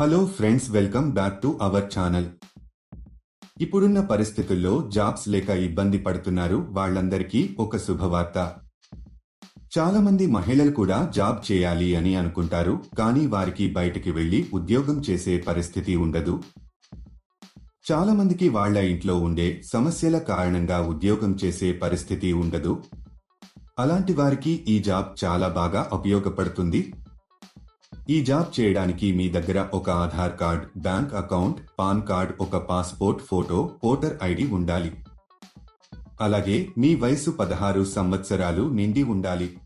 Hello friends welcome back to our channel ఇప్పుడున్న పరిస్థితుల్లో jobs లేక ఇబ్బంది పడుతున్నారు వాళ్ళందరికీ ఒక శుభవార్త. చాలా మంది మహిళలు కూడా జాబ్ చేయాలి అని అనుకుంటారు కానీ వారికి బయటికి వెళ్ళి ఉద్యోగం చేసే పరిస్థితి ఉండదు. చాలా మందికి వాళ్ళ ఇంట్లో ఉండే సమస్యల కారణంగా ఉద్యోగం చేసే పరిస్థితి ఉండదు. అలాంటి వారికి ఈ జాబ్ చాలా బాగా ఉపయోగపడుతుంది. ఈ జాబ్ చేయడానికి మీ దగ్గర ఒక Aadhaar card bank account PAN card ఒక పాస్పోర్ట్ ఫోటో ఓటర్ ఐడి ఉండాలి. అలాగే మీ వయసు పదహారు సంవత్సరాలు నిండి ఉండాలి.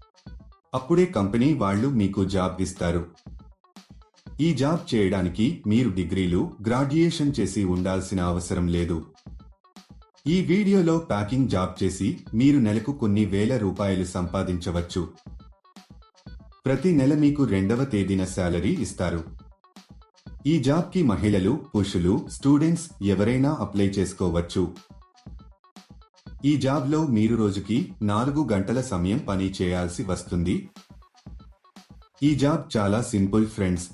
అప్పుడే కంపెనీ వాళ్ళు మీకు జాబ్ ఇస్తారు. ఈ జాబ్ చేయడానికి మీరు డిగ్రీలు గ్రాడ్యుయేషన్ చేసి ఉండాల్సిన అవసరం లేదు. ఈ వీడియోలో ప్యాకింగ్ జాబ్ చేసి మీరు నెలకు కొన్ని వేల రూపాయలు సంపాదించవచ్చు. ప్రతి నెల మీకు రెండవ తేదీన శాలరీ ఇస్తారు. ఈ జాబ్కి మహిళలు పురుషులు స్టూడెంట్స్ ఎవరైనా అప్లై చేసుకోవచ్చు. ఈ జాబ్లో మీరు రోజుకి నాలుగు గంటల సమయం పని చేయాల్సి వస్తుంది. ఈ జాబ్ చాలా సింపుల్ ఫ్రెండ్స్.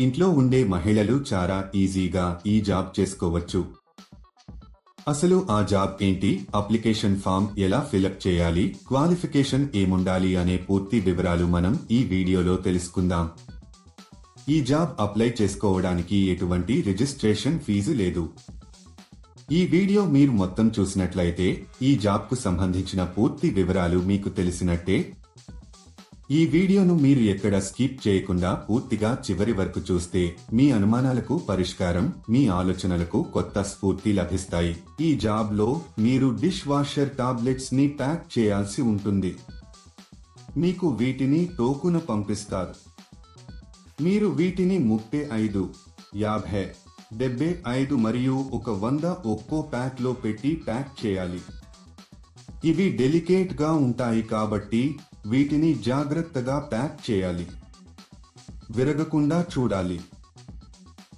ఇంట్లో ఉండే మహిళలు చాలా ఈజీగా ఈ జాబ్ చేసుకోవచ్చు. అసలు ఆ జాబ్ ఏంటి? అప్లికేషన్ ఫామ్ ఎలా ఫిలప్ చేయాలి? క్వాలిఫికేషన్ ఏముండాలి అనే పూర్తి వివరాలు మనం ఈ వీడియోలో తెలుసుకుందాం. ఈ జాబ్ అప్లై చేసుకోవడానికి ఎటువంటి రిజిస్ట్రేషన్ ఫీజు లేదు. ఈ వీడియో మీరు మొత్తం చూసినట్లయితే ఈ జాబ్కు సంబంధించిన పూర్తి వివరాలు మీకు తెలిసినట్టే ఈ వీడియోను మీరు ఎక్కడ స్కిప్ చేయకుండా పూర్తిగా చివరి వరకు చూస్తే మీ అనుమానాలకు పరిష్కారం మీ ఆలోచనలకు కొత్త స్ఫూర్తి లభిస్తాయి. ఈ జాబ్లో మీరు డిష్ వాషర్ టాబ్లెట్స్ని ప్యాక్ చేయాల్సి ఉంటుంది. మీకు వీటిని టోకున పంపిస్తారు. మీరు వీటిని ముప్పై ఐదు యాభై డెబ్బై ఐదు మరియు ఒక వంద ఒక్కో ప్యాక్లో పెట్టి ప్యాక్ చేయాలి. ఇవి డెలికేట్గా ఉంటాయి కాబట్టి వీటిని జాగ్రత్తగా ప్యాక్ చేయాలి. విరగకుండా చూడాలి.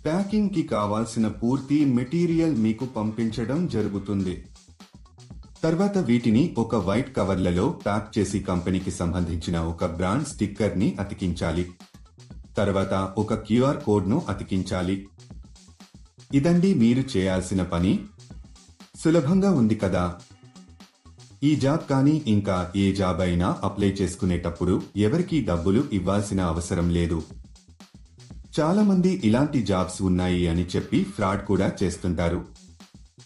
ప్యాకింగ్కి కావాల్సిన పూర్తి మెటీరియల్ మీకు పంపించడం జరుగుతుంది. తర్వాత వీటిని ఒక వైట్ కవర్లలో ప్యాక్ చేసి కంపెనీకి సంబంధించిన ఒక బ్రాండ్ స్టిక్కర్ని అతికించాలి. తర్వాత ఒక క్యూఆర్ కోడ్ను అతికించాలి. ఇదండి మీరు చేయాల్సిన పని. సులభంగా ఉంది కదా? ఈ జాబ్ కానీ ఇంకా ఏ జాబ్ అయినా అప్లై చేసుకునేటప్పుడు ఎవరికీ డబ్బులు ఇవ్వాల్సిన అవసరం లేదు. చాలామంది ఇలాంటి జాబ్స్ ఉన్నాయి అని చెప్పి ఫ్రాడ్ కూడా చేస్తుంటారు.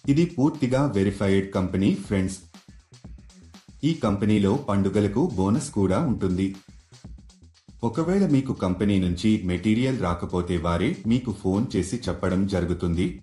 ఇది పూర్తిగా వెరిఫైడ్ కంపెనీ ఫ్రెండ్స్. ఈ కంపెనీలో పండుగలకు బోనస్ కూడా ఉంటుంది. ఒకవేళ మీకు కంపెనీ నుంచి మెటీరియల్ రాకపోతే వారే మీకు ఫోన్ చేసి చెప్పడం జరుగుతుంది.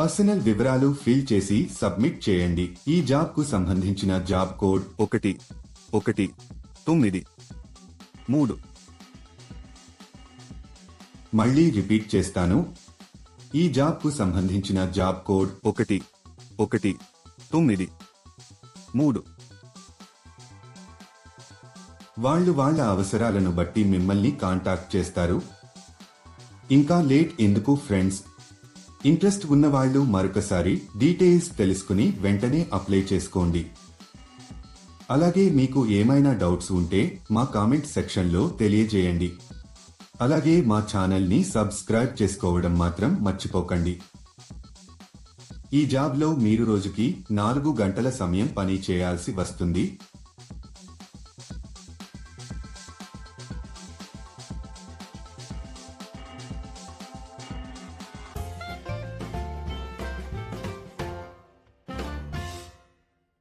పర్సనల్ వివరాలు ఫిల్ చేసి సబ్మిట్ చేయండి. ఈ జాబ్కు సంబంధించిన జాబ్ కోడ్ ఒకటి ఒకటి తొమ్మిది మూడు. మళ్ళీ రిపీట్ చేస్తాను. ఈ జాబ్కు సంబంధించిన జాబ్ కోడ్ ఒకటి ఒకటి తొమ్మిది మూడు. వాళ్ళు వాళ్ళ అవసరాలను బట్టి మిమ్మల్ని కాంటాక్ట్ చేస్తారు. ఇంకా లేట్ ఎందుకు ఫ్రెండ్స్? ఇంట్రెస్ట్ ఉన్నవాళ్ళు మరొకసారి డీటెయిల్స్ తెలుసుకుని వెంటనే అప్లై చేసుకోండి. అలాగే మీకు ఏమైనా డౌట్స్ ఉంటే మా కామెంట్ సెక్షన్లో తెలియజేయండి. అలాగే మా ఛానల్ని సబ్స్క్రైబ్ చేసుకోవడం మాత్రం మర్చిపోకండి. ఈ జాబ్లో మీరు రోజుకి నాలుగు గంటల సమయం పని చేయాల్సి వస్తుంది.